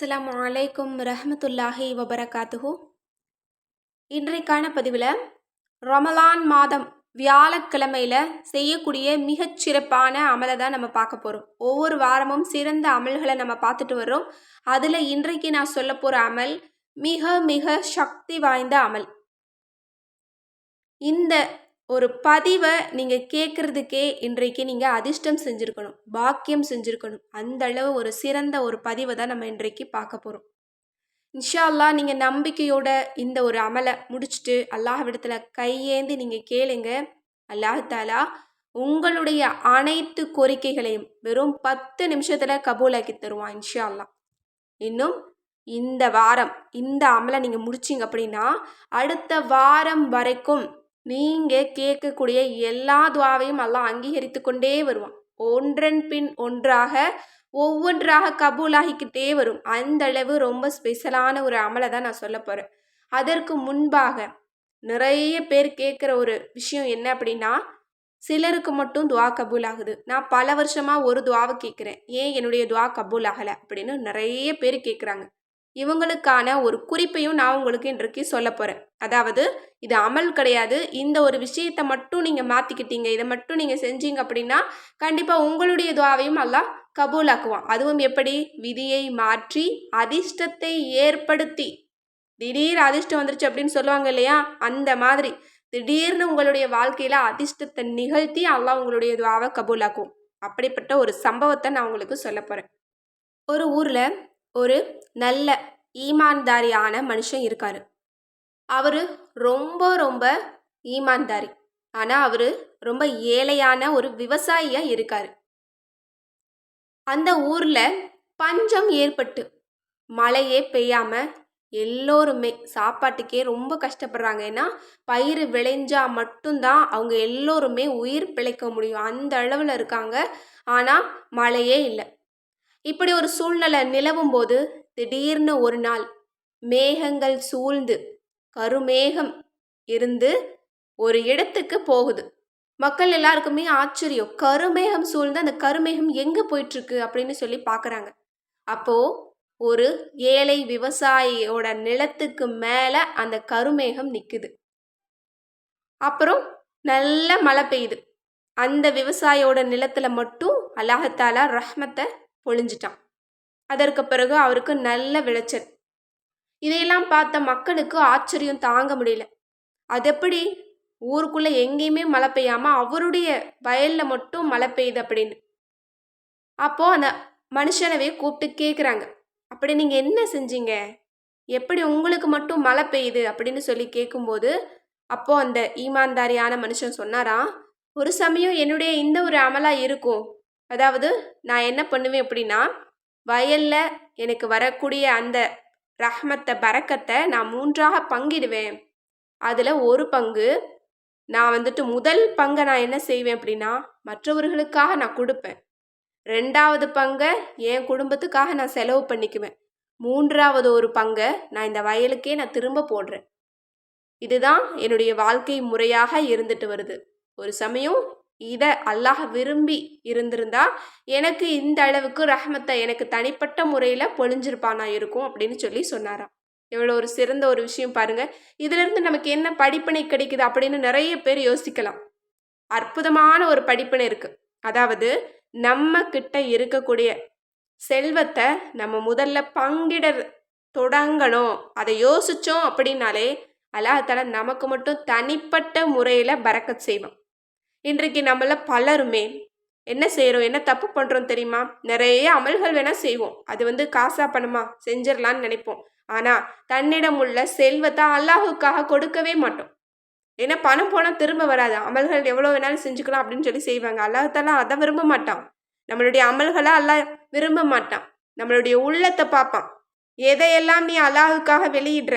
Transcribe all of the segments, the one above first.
அஸ்லாம் வலைக்கும் ரஹமத்துல்லாஹி வபரகாத்துஹு. இன்றைக்கான பதிவில் ரமலான் மாதம் வியாழக்கிழமையில் செய்யக்கூடிய மிகச் சிறப்பான அமலை தான் நம்ம பார்க்க போகிறோம் ஒவ்வொரு வாரமும் சிறந்த அமல்களை நம்ம பார்த்துட்டு வரோம் அதில் இன்றைக்கு நான் சொல்ல போகிற அமல் மிக மிக சக்தி வாய்ந்த அமல். இந்த ஒரு பதிவை நீங்கள் கேட்குறதுக்கே இன்றைக்கு நீங்கள் அதிர்ஷ்டம் செஞ்சுருக்கணும் பாக்கியம் செஞ்சுருக்கணும். அந்த அளவு ஒரு சிறந்த ஒரு பதிவை தான் நம்ம இன்றைக்கு பார்க்க போகிறோம் இன்ஷா அல்லாஹ் நீங்கள் நம்பிக்கையோட இந்த ஒரு அமலை முடிச்சுட்டு அல்லாஹ்விடத்தில் கையேந்தி நீங்கள் கேளுங்க. அல்லாஹாலா உங்களுடைய அனைத்து கோரிக்கைகளையும் வெறும் பத்து நிமிஷத்தில் கபூலாக்கி தருவான் இன்ஷா அல்லா இன்னும் இந்த வாரம் இந்த அமலை நீங்கள் முடிச்சிங்க அப்படின்னா அடுத்த வாரம் வரைக்கும் நீங்கள் கேட்கக்கூடிய எல்லா துவாவையும் எல்லாம் அங்கீகரித்து கொண்டே வருவான். ஒன்றன் பின் ஒன்றாக ஒவ்வொன்றாக கபூலாகிக்கிட்டே வரும். அந்த அளவு ரொம்ப ஸ்பெஷலான ஒரு அமலை தான் நான் சொல்ல போகிறேன் அதற்கு முன்பாக நிறைய பேர் கேட்குற ஒரு விஷயம் என்ன அப்படின்னா சிலருக்கு மட்டும் துவா கபூல் ஆகுது நான் பல வருஷமாக ஒரு துவாவை கேட்குறேன். ஏன் என்னுடைய துவா கபூல் ஆகலை அப்படின்னு நிறைய பேர் கேட்குறாங்க. இவங்களுக்கான ஒரு குறிப்பையும் நான் உங்களுக்கு இன்றைக்கு சொல்ல போகிறேன் அதாவது இது அமல் கிடையாது. இந்த ஒரு விஷயத்தை மட்டும் நீங்கள் மாற்றிக்கிட்டீங்க இதை மட்டும் நீங்கள் செஞ்சீங்க அப்படின்னா கண்டிப்பாக உங்களுடைய துவாவையும் எல்லாம் கபூலாக்குவான். அதுவும் எப்படி? விதியை மாற்றி அதிர்ஷ்டத்தை ஏற்படுத்தி. திடீர் அதிர்ஷ்டம் வந்துருச்சு அப்படின்னு சொல்லுவாங்க இல்லையா? அந்த மாதிரி. திடீர்னு உங்களுடைய வாழ்க்கையில் அதிர்ஷ்டத்தை நிகழ்த்தி அல்லாஹ் உங்களுடைய துவாவை கபூலாக்கும். அப்படிப்பட்ட ஒரு சம்பவத்தை நான் உங்களுக்கு சொல்ல போகிறேன் ஒரு ஊரில் ஒரு நல்ல ஈமான்தாரியான மனுஷன் இருக்கார். அவர் ரொம்ப ரொம்ப ஈமான்தாரி. ஆனால் அவர் ரொம்ப ஏழையான ஒரு விவசாயியாக இருக்கார். அந்த ஊரில் பஞ்சம் ஏற்பட்டு மழையே பெய்யாமல் எல்லோருமே சாப்பாட்டுக்கே ரொம்ப கஷ்டப்படுறாங்க. ஏன்னா பயிர் விளைஞ்சால் மட்டும்தான் அவங்க எல்லோருமே உயிர் பிழைக்க முடியும். அந்த அளவில் இருக்காங்க. ஆனால் மழையே இல்லை. இப்படி ஒரு சூழ்நிலை நிலவும் போது திடீர்னு ஒரு நாள் மேகங்கள் சூழ்ந்து கருமேகம் இருந்து ஒரு இடத்துக்கு போகுது. மக்கள் எல்லாருக்குமே ஆச்சரியம். கருமேகம் சூழ்ந்து அந்த கருமேகம் எங்கே போயிட்டுருக்கு அப்படின்னு சொல்லி பார்க்குறாங்க அப்போது ஒரு ஏழை விவசாயியோட நிலத்துக்கு மேலே அந்த கருமேகம் நிற்குது அப்புறம் நல்ல மழை பெய்யுது. அந்த விவசாயியோட நிலத்தில் மட்டும் அல்லாஹத்தாலா ரஹ்மத்தை பொழிஞ்சிட்டான். அதற்கு பிறகு அவருக்கு நல்ல விளைச்சல். இதையெல்லாம் பார்த்த மக்களுக்கு ஆச்சரியம் தாங்க முடியல. அது எப்படி? ஊருக்குள்ளே எங்கேயுமே மழை பெய்யாமல் அவருடைய வயலில் மட்டும் மழை பெய்யுது அப்படின்னு. அப்போது அந்த மனுஷனவே கூப்பிட்டு கேட்குறாங்க அப்படி நீங்கள் என்ன செஞ்சீங்க? எப்படி உங்களுக்கு மட்டும் மழை பெய்யுது? அப்படின்னு சொல்லி கேட்கும்போது அப்போது அந்த ஈமான்தாரியான மனுஷன் சொன்னாராம் ஒரு சமயம் என்னுடைய இந்த ஒரு அமலாக இருக்கும். அதாவது நான் என்ன பண்ணுவேன் அப்படின்னா வயலில் எனக்கு வரக்கூடிய அந்த ரஹ்மத்தை பறக்கத்தை நான் மூன்றாக பங்கிடுவேன். அதில் ஒரு பங்கு நான் வந்துட்டு முதல் பங்கை நான் என்ன செய்வேன் அப்படின்னா மற்றவர்களுக்காக நான் கொடுப்பேன். ரெண்டாவது பங்கை என் குடும்பத்துக்காக நான் செலவு பண்ணிக்குவேன். மூன்றாவது ஒரு பங்கை நான் இந்த வயலுக்கே நான் திரும்ப போடுறேன். இதுதான் என்னுடைய வாழ்க்கை முறையாக இருந்துட்டு வருது. ஒரு சமயம் இதை அல்லாஹ் விரும்பி இருந்திருந்தா எனக்கு இந்த அளவுக்கு ரஹமத்தை எனக்கு தனிப்பட்ட முறையில் பொழிஞ்சிருப்பானா இருக்கும் அப்படின்னு சொல்லி சொன்னாராம். எவ்வளோ ஒரு சிறந்த ஒரு விஷயம் பாருங்க. இதிலிருந்து நமக்கு என்ன படிப்பினை கிடைக்குது அப்படின்னு நிறைய பேர் யோசிக்கலாம். அற்புதமான ஒரு படிப்பினை இருக்கு. அதாவது நம்ம கிட்ட இருக்கக்கூடிய செல்வத்தை நம்ம முதல்ல பங்கிட தொடங்கணும். அதை யோசிச்சோம் அப்படின்னாலே அல்லாஹால நமக்கு மட்டும் தனிப்பட்ட முறையில் பறக்கத் செய்வோம் இன்றைக்கு நம்மள பலருமே என்ன செய்கிறோம் என்ன தப்பு பண்ணுறோம் தெரியுமா? நிறைய அமல்கள் வேணால் செய்வோம். அது வந்து காசா பணமா? செஞ்சிடலான்னு நினைப்போம். ஆனால் தன்னிடம் உள்ள செல்வத்தை அல்லாஹுக்காக கொடுக்கவே மாட்டோம். ஏன்னா பணம் போனால் திரும்ப வராது. அமல்கள் எவ்வளோ வேணாலும் செஞ்சுக்கலாம் அப்படின்னு சொல்லி செய்வாங்க. அல்லாஹாலாம் அதை விரும்ப மாட்டான். நம்மளுடைய அமல்களை அல்லாஹ் விரும்ப மாட்டான். நம்மளுடைய உள்ளத்தை பார்ப்பான். எதையெல்லாம் நீ அல்லாஹுக்காக வெளியிடுற?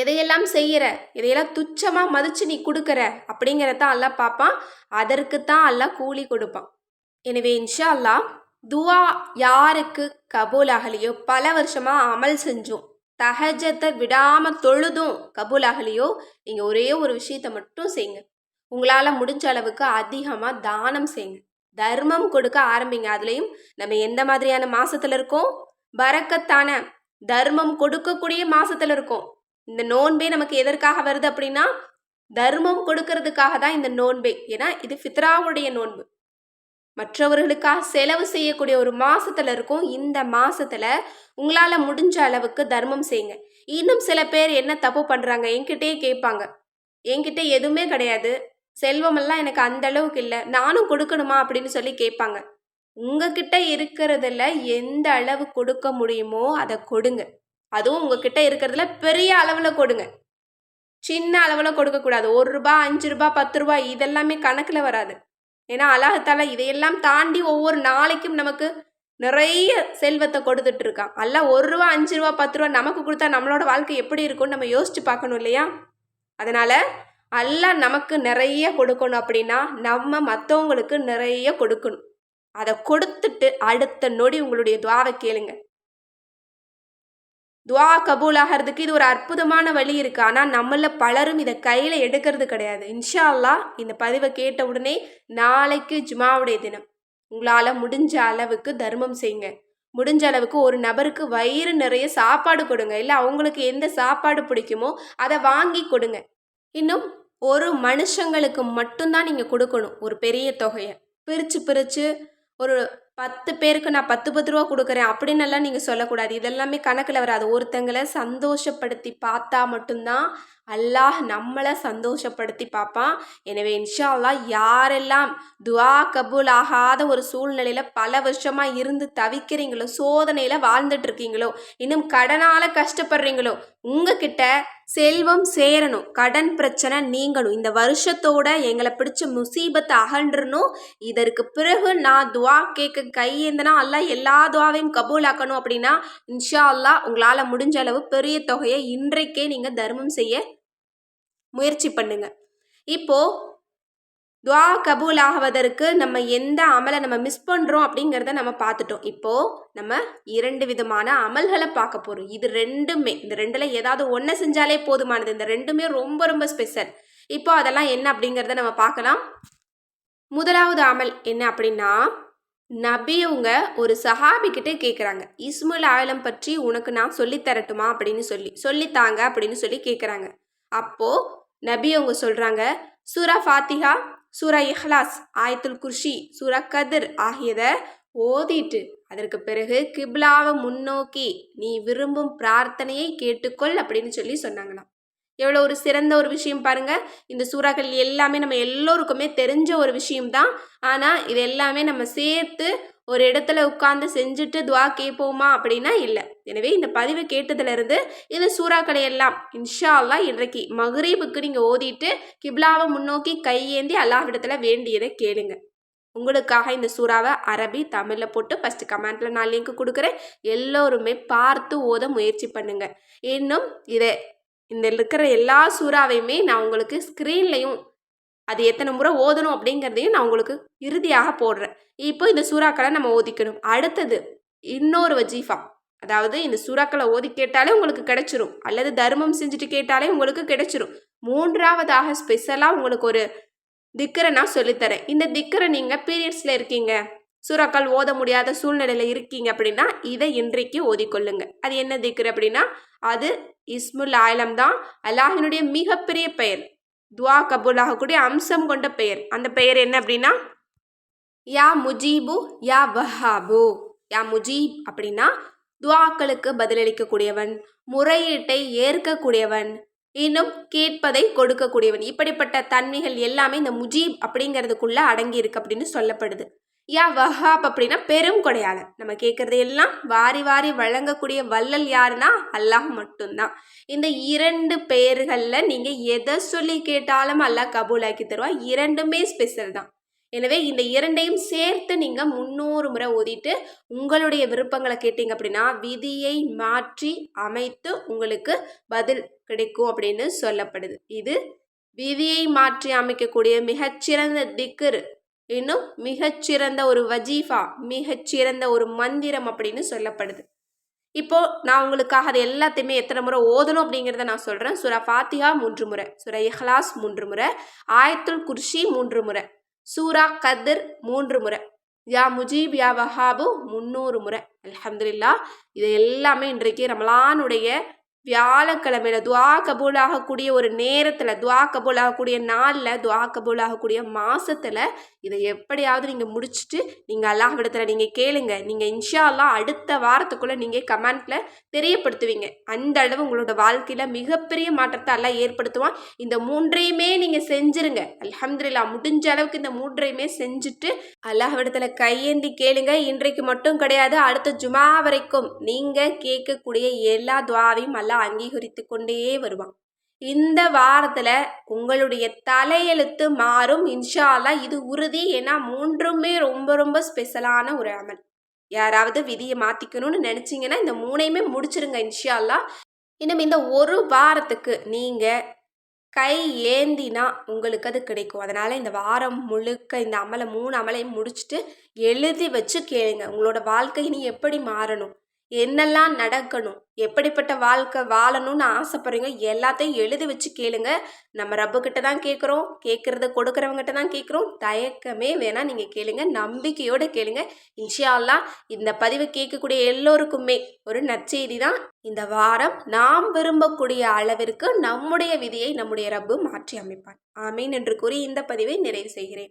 எதையெல்லாம் செய்கிற எதையெல்லாம் துச்சமாக மதித்து நீ கொடுக்குற? அப்படிங்கிறத அல்லா பார்ப்பான். அதற்கு தான் அல்லாஹ் கூலி கொடுப்பான். எனவே இன்ஷா அல்லாஹ் துவா யாருக்கு கபூல் ஆகலையோ பல வருஷமாக அமல் செஞ்சோம். தஹஜத்தை விடாமல் தொழுதும் கபூல் ஆகலையோ நீங்கள் ஒரே ஒரு விஷயத்தை மட்டும் செய்யுங்க உங்களால் முடிஞ்ச அளவுக்கு அதிகமாக தானம் செய்யுங்க தர்மம் கொடுக்க ஆரம்பிங்க. அதுலேயும் நம்ம எந்த மாதிரியான மாசத்துல இருக்கோம்? பறக்கத்தான தர்மம் கொடுக்கக்கூடிய மாசத்துல இருக்கோம். இந்த நோன்பே நமக்கு எதற்காக வருது அப்படின்னா தர்மம் கொடுக்கறதுக்காக தான் இந்த நோன்பே. ஏன்னா இது ஃபித்ராவுடைய நோன்பு. மற்றவர்களுக்காக செலவு செய்யக்கூடிய ஒரு மாசத்துல இருக்கும். இந்த மாசத்துல உங்களால முடிஞ்ச அளவுக்கு தர்மம் செய்யுங்க. இன்னும் சில பேர் என்ன தப்பு பண்றாங்க? என்கிட்டயே கேட்பாங்க. என்கிட்ட எதுவுமே கிடையாது. செல்வமெல்லாம் எனக்கு அந்த அளவுக்கு இல்லை. நானும் கொடுக்கணுமா அப்படின்னு சொல்லி கேட்பாங்க. உங்ககிட்ட இருக்கிறதுல எந்த அளவு கொடுக்க முடியுமோ அதை கொடுங்க. அதுவும் உங்ககிட்ட இருக்கிறதுல பெரிய அளவில் கொடுங்க. சின்ன அளவில் கொடுக்கக்கூடாது. ஒரு ரூபா அஞ்சு ரூபா பத்து ரூபா இதெல்லாமே கணக்கில் வராது. ஏன்னா அல்லாஹால இதையெல்லாம் தாண்டி ஒவ்வொரு நாளைக்கும் நமக்கு நிறைய செல்வத்தை கொடுத்துட்டு இருக்கான் அல்ல ஒரு ரூபா அஞ்சு ரூபா பத்து ரூபா நமக்கு கொடுத்தா நம்மளோட வாழ்க்கை எப்படி இருக்கும்னு நம்ம யோசிச்சு பார்க்கணும் இல்லையா? அதனால அல்லாஹ் நமக்கு நிறைய கொடுக்கணும் அப்படின்னா நம்ம மற்றவங்களுக்கு நிறைய கொடுக்கணும். அதை கொடுத்துட்டு அடுத்த நொடி உங்களுடைய துவாவை கேளுங்க. துவா கபூல் ஆகிறதுக்கு இது ஒரு அற்புதமான வழி இருக்குது ஆனால் நம்மள பலரும் இதை கையில் எடுக்கிறது கிடையாது. இன்ஷா அல்லாஹ் இந்த பதிவை கேட்ட உடனே நாளைக்கு ஜுமாவுடைய தினம். உங்களால் முடிஞ்ச அளவுக்கு தர்மம் செய்யுங்க. முடிஞ்ச அளவுக்கு ஒரு நபருக்கு வயிறு நிறைய சாப்பாடு கொடுங்க. இல்லை அவங்களுக்கு எந்த சாப்பாடு பிடிக்குமோ அதை வாங்கி கொடுங்க. இன்னும் ஒரு மனுஷங்களுக்கு மட்டும்தான் நீங்கள் கொடுக்கணும். ஒரு பெரிய தொகையை. பிரித்து பிரித்து ஒரு பத்து பேருக்கு நான் பத்து பத்து ரூபா கொடுக்குறேன். அப்படின்னு எல்லாம் நீங்கள் சொல்லக்கூடாது. இதெல்லாமே கணக்கில் வராது. ஒருத்தங்களை சந்தோஷப்படுத்தி பார்த்தா மட்டும்தான் அல்லாஹ் நம்மளை சந்தோஷப்படுத்தி பார்ப்பான். எனவே இன்ஷா யாரெல்லாம் துவா கபூல் ஆகாத ஒரு சூழ்நிலையில் பல வருஷமாக இருந்து தவிக்கிறீங்களோ சோதனையில் வாழ்ந்துட்டு இருக்கீங்களோ இன்னும் கடனால் கஷ்டப்படுறீங்களோ உங்ககிட்ட செல்வம் சேரணும். கடன் பிரச்சனை நீங்கணும். இந்த வருஷத்தோட எங்களை பிடிச்ச முசீபத்தை அகன்றணும் இதற்கு பிறகு நான் துவா கேட்க கையேந்தனா அல்ல எல்லா துவாவையும் கபூலாக்கணும் அப்படின்னா இன்ஷா அல்லா உங்களால் முடிஞ்ச அளவு பெரிய தொகையை இன்றைக்கே நீங்கள் தர்மம் செய்ய முயற்சி பண்ணுங்க. இப்போ துவா கபூல் ஆகுவதற்கு நம்ம எந்த அமலை நம்ம மிஸ் பண்ணுறோம் அப்படிங்கிறத நம்ம பார்த்துட்டோம். இப்போது நம்ம இரண்டு விதமான அமல்களை பார்க்க போகிறோம் இது ரெண்டுமே. இந்த ரெண்டில் ஏதாவது ஒன்று செஞ்சாலே போதுமானது. இந்த ரெண்டுமே ரொம்ப ரொம்ப ஸ்பெஷல் இப்போ அதெல்லாம் என்ன அப்படிங்கிறத நம்ம பார்க்கலாம். முதலாவது அமல் என்ன அப்படின்னா நபியவங்க ஒரு சஹாபிக்கிட்டே கேட்குறாங்க இஸ்முல் ஆலம் பற்றி உனக்கு நான் சொல்லித்தரட்டுமா அப்படின்னு சொல்லி சொல்லித்தாங்க அப்படின்னு சொல்லி கேட்குறாங்க அப்போது நபி அவங்க சொல்கிறாங்க சூரா ஃபாத்திஹா சூரா இஹ்லாஸ் ஆயத்துல் குர்ஷி சூரா கதிர் ஆகியதை ஓதிட்டு அதற்கு பிறகு கிப்லாவை முன்னோக்கி நீ விரும்பும் பிரார்த்தனையை கேட்டுக்கொள் அப்படின்னு சொல்லி சொன்னாங்களாம். எவ்வளோ ஒரு சிறந்த ஒரு விஷயம் பாருங்கள் இந்த சூறாக்கள் எல்லாமே நம்ம எல்லோருக்குமே தெரிஞ்ச ஒரு விஷயம்தான். ஆனால் இது எல்லாமே நம்ம சேர்த்து ஒரு இடத்துல உட்காந்து செஞ்சுட்டு துவா கேட்போமா அப்படின்னா இல்லை. எனவே இந்த பதிவு கேட்டதுலேருந்து இந்த சூறாக்களை எல்லாம் இன்ஷா அல்லா இன்றைக்கு மகரீபுக்கு நீங்கள் ஓதிட்டு கிப்லாவை முன்னோக்கி கையேந்தி அல்லாவிடத்தில் வேண்டியதை கேளுங்க. உங்களுக்காக இந்த சூறாவை அரபி தமிழில் போட்டு ஃபஸ்ட்டு கமெண்ட்டில் நான் லிங்க் கொடுக்குறேன். எல்லோருமே பார்த்து ஓத முயற்சி பண்ணுங்கள் இன்னும் இதை இந்த இருக்கிற எல்லா சூறாவையுமே நான் உங்களுக்கு ஸ்க்ரீன்லையும் அது எத்தனை முறை ஓதணும் அப்படிங்கிறதையும் நான் உங்களுக்கு இறுதியாக போடுறேன். இப்போ இந்த சூறாக்களை நம்ம ஓதிக்கணும். அடுத்தது இன்னொரு வஜீஃபா. அதாவது இந்த சூறாக்களை ஓதி கேட்டாலே உங்களுக்கு கிடைச்சிரும். அல்லது தர்மம் செஞ்சுட்டு கேட்டாலே உங்களுக்கு கிடைச்சிரும். மூன்றாவதாக ஸ்பெஷலாக உங்களுக்கு ஒரு திக்கரை நான் சொல்லித்தரேன். இந்த திக்கரை நீங்கள் பீரியட்ஸில் இருக்கீங்க. சூறாக்கள் ஓத முடியாத சூழ்நிலையில் இருக்கீங்க அப்படின்னா இதை இன்றைக்கு ஓதிக்கொள்ளுங்க. அது என்ன திக்கர் அப்படின்னா அது இஸ்முல் ஆயிலம் தான் அல்லாஹினுடைய மிகப்பெரிய பெயர். துவா கபூல் ஆகக்கூடிய அம்சம் கொண்ட பெயர். அந்த பெயர் என்ன அப்படின்னா யா முஜீபு யா வஹாபு. யா முஜீப் அப்படின்னா துவாக்களுக்கு பதிலளிக்கக்கூடியவன் முறையீட்டை ஏற்கக்கூடியவன் இன்னும் கேட்பதை கொடுக்கக்கூடியவன். இப்படிப்பட்ட தன்மைகள் எல்லாமே இந்த முஜீப் அப்படிங்கிறதுக்குள்ள அடங்கி இருக்கு அப்படின்னு சொல்லப்படுது. யா வஹாப் அப்படின்னா பெரும் கொடையாளர். நம்ம கேட்குறது எல்லாம் வாரி வாரி வழங்கக்கூடிய வள்ளல் யாருன்னா? அல்லாஹ் மட்டும்தான். இந்த இரண்டு பெயர்களில் நீங்கள் எதை சொல்லி கேட்டாலும் அல்லாஹ் கபூலாக்கி தருவா. இரண்டுமே ஸ்பெஷல் தான். எனவே இந்த இரண்டையும் சேர்த்து நீங்கள் முன்னூறு முறை ஓதிட்டு உங்களுடைய விருப்பங்களை கேட்டீங்க அப்படின்னா விதியை மாற்றி அமைத்து உங்களுக்கு பதில் கிடைக்கும் அப்படின்னு சொல்லப்படுது. இது விதியை மாற்றி அமைக்கக்கூடிய மிகச்சிறந்த திக்கர் இன்னும் மிகச்சிறந்த ஒரு வஜீஃபா மிகச்சிறந்த ஒரு மந்திரம் அப்படின்னு சொல்லப்படுது. இப்போ நான் உங்களுக்காக அது எல்லாத்தையுமே எத்தனை முறை ஓதணும் அப்படிங்கிறத நான் சொல்கிறேன் சுரா ஃபாத்திஹா மூன்று முறை சுரா இஹ்லாஸ் மூன்று முறை ஆயத்துல் குர்ஷி மூன்று முறை சூரா கதிர் மூன்று முறை யா முஜீப் யா வஹாபு முந்நூறு முறை. அலமதுல்லா இது எல்லாமே இன்றைக்கு ரமலானுடைய வியாழக்கிழமையில துவா கபூல் ஆகக்கூடிய ஒரு நேரத்தில் துவா கபூல் ஆகக்கூடிய நாளில் துவா கபூல் ஆகக்கூடிய மாதத்தில் இதை எப்படியாவது நீங்கள் முடிச்சுட்டு நீங்கள் அல்லாஹ் நீங்கள் கேளுங்க. நீங்கள் இன்ஷா அல்லாஹ் அடுத்த வாரத்துக்குள்ளே நீங்கள் கமெண்ட்டில் தெரியப்படுத்துவீங்க. அந்த அளவு உங்களோட வாழ்க்கையில் மிகப்பெரிய மாற்றத்தை எல்லாம் ஏற்படுத்துவான். இந்த மூன்றையுமே நீங்கள் செஞ்சுருங்க. அலமதுல்லா முடிஞ்ச அளவுக்கு இந்த மூன்றையுமே செஞ்சுட்டு அல்லாஹ் கையேந்தி கேளுங்க. இன்றைக்கு மட்டும் கிடையாது அடுத்த ஜுமா வரைக்கும் நீங்கள் கேட்கக்கூடிய எல்லா துவாவையும் அல்லாஹ் அங்கீகரித்து கொண்டே வருவான். இந்த வாரத்தில் உங்களுடைய தலையெழுத்து மாறும். இன்ஷா இது உறுதி. ஏன்னா மூன்றுமே ரொம்ப ரொம்ப ஸ்பெஷலான ஒரு அமல். யாராவது விதியை மாற்றிக்கணும்னு நினச்சிங்கன்னா இந்த மூணையுமே முடிச்சிருங்க இன்ஷா அல்லாஹ் இன்னும் இந்த ஒரு வாரத்துக்கு நீங்கள் கை ஏந்தினா உங்களுக்கு அது கிடைக்கும். அதனால் இந்த வாரம் முழுக்க இந்த அமலை மூணு அமலையும் முடிச்சுட்டு எழுதி வச்சு கேளுங்க. உங்களோட வாழ்க்கை இனி எப்படி மாறணும்? என்னெல்லாம் நடக்கணும்? எப்படிப்பட்ட வாழ்க்கை வாழணும்னு ஆசைப்படுறீங்க? எல்லாத்தையும் எழுதி வச்சு கேளுங்க. நம்ம ரப்புக்கிட்ட தான் கேட்குறோம் கேட்குறத கொடுக்குறவங்ககிட்ட தான் கேட்குறோம் தயக்கமே வேணால் நீங்கள் கேளுங்க. நம்பிக்கையோடு கேளுங்க. இன்ஷா இந்த பதிவு கேட்கக்கூடிய எல்லோருக்குமே ஒரு நற்செய்தி தான். இந்த வாரம் நாம் விரும்பக்கூடிய அளவிற்கு நம்முடைய விதியை நம்முடைய ரப்பு மாற்றி அமைப்பான் ஆமீன் என்று கூறி இந்த பதிவை நிறைவு செய்கிறேன்.